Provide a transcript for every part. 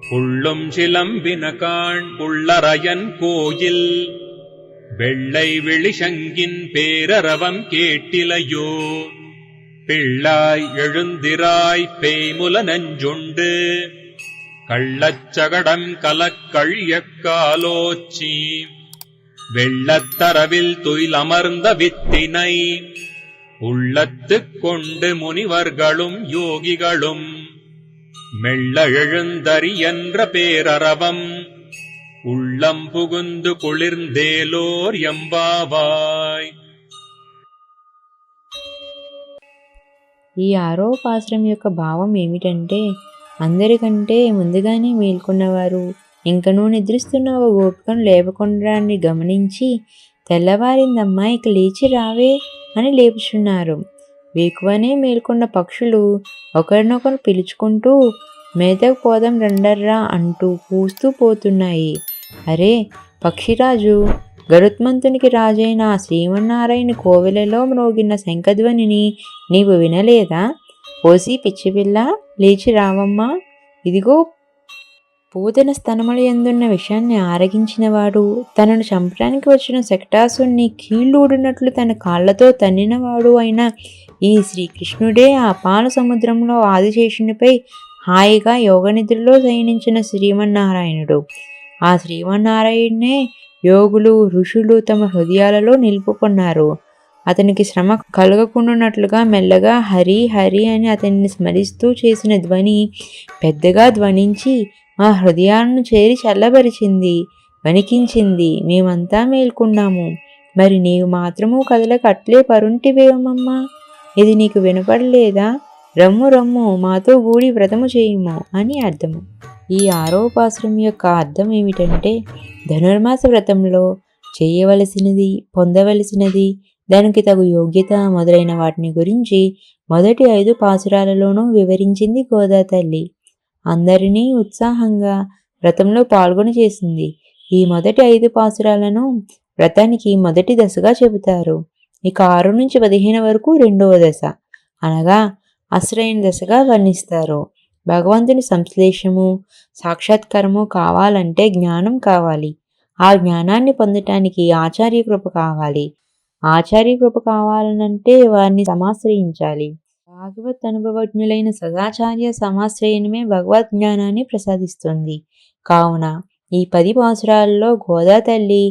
புள்ளும் சிலம்பின காண் புள்ளரையன் கோயில். வெள்ளை வெளிசங்கின் பேரரவம் கேட்டிலையோ. பிள்ளாய் எழுந்திராய் பேய்முல நஞ்சுண்டு. கள்ளச்சகடம் கலக்கழியக்காலோச்சி வெள்ளத்தரவில் துயிலமர்ந்த வித்தினை. உள்ளத்துக் கொண்டு முனிவர்களும் யோகிகளும் மெல்ல எழுந்தறியன்ற பேரரவம் உள்ளம் புகுந்து குளிர்ந்தேலோர் எம்பாவாய் ఈ ఆరోపాశ్రం యొక్క భావం ఏమిటంటే అందరికంటే ముందుగానే మేల్కొన్నవారు ఇంకనూ నిద్రిస్తున్న ఒక గోపికను లేపకుండాన్ని గమనించి తెల్లవారిందమ్మా ఇక లేచి రావే అని లేపుచున్నారు వేకువనే మేల్కొన్న పక్షులు ఒకరినొకరు పిలుచుకుంటూ మేతకు పోదాం రండర్రా అంటూ కూస్తూ పోతున్నాయి. అరే పక్షిరాజు గరుత్మంతునికి రాజైన శ్రీమన్నారాయణ కోవెలలో మ్రోగిన శంఖధ్వనిని నీవు వినలేదా? ఓసి పిచ్చిపిల్ల లేచి రావమ్మా. ఇదిగో పూతన స్తనముల ఎందున్న విషయాన్ని ఆరగించినవాడు తనను చంపడానికి వచ్చిన శకటాసుని కీళ్ళూడినట్లు తన కాళ్ళతో తన్నినవాడు అయిన ఈ శ్రీకృష్ణుడే ఆ పాల సముద్రంలో ఆదిశేషునిపై హాయిగా యోగనిద్రలో శయనించిన శ్రీమన్నారాయణుడు. ఆ శ్రీమన్నారాయణే యోగులు ఋషులు తమ హృదయాలలో నిలుపుకున్నారు అతనికి శ్రమ కలగకుండానట్లుగా మెల్లగా హరి హరి అని అతన్ని స్మరిస్తూ చేసిన ధ్వని పెద్దగా ధ్వనించి మా హృదయాలను చేరి చల్లబరిచింది వణికించింది. మేమంతా మేల్కొన్నాము. మరి నీవు మాత్రము కదలకు అట్లే పరుంటివేమమ్మా ఇది నీకు వినపడలేదా? రమ్ము రమ్ము మాతో గూడి వ్రతము చేయము అని అర్థము. ఈ ఆరోపాశ్రం యొక్క అర్థం ఏమిటంటే ధనుర్మాస వ్రతంలో చేయవలసినది పొందవలసినది దానికి తగు యోగ్యత మొదలైన వాటిని గురించి మొదటి ఐదు పాసురాలలోనూ వివరించింది గోదా తల్లి అందరినీ ఉత్సాహంగా వ్రతంలో పాల్గొని చేసింది. ఈ మొదటి ఐదు పాసురాలను వ్రతానికి మొదటి దశగా చెబుతారు. ఇక ఆరు నుంచి పదిహేను వరకు రెండవ దశ. అనగా అశ్రయణ దశగా వర్ణిస్తారు. భగవంతుని సంశ్లేషము సాక్షాత్కారము కావాలంటే జ్ఞానం కావాలి. ఆ జ్ఞానాన్ని పొందటానికి ఆచార్య కృప కావాలి. ఆచార్య కృప కావాలనంటే వారిని సమాశ్రయించాలి భాగవత్ అనుభవజ్ఞులైన సదాచార్య సమాశ్రయణమే భగవద్ జ్ఞానాన్ని ప్రసాదిస్తుంది. కావున ఈ పది పాసురాల్లో గోదా తల్లి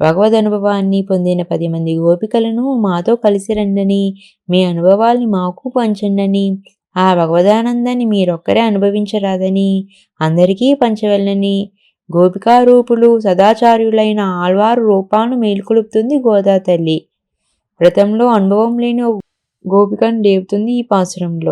భగవద్ అనుభవాన్ని పొందిన పది మంది గోపికలను మాతో కలిసి రండని మీ అనుభవాల్ని మాకు పంచండని ఆ భగవదానందాన్ని మీరొక్కరే అనుభవించరాదని అందరికీ పంచవెళ్ళని గోపికారూపులు సదాచార్యులైన ఆళ్వారు రూపాలను మేలుకొలుపుతుంది గోదా తల్లి. వ్రతంలో అనుభవం లేని ఓ గోపికను లేపుతుంది ఈ పాసురంలో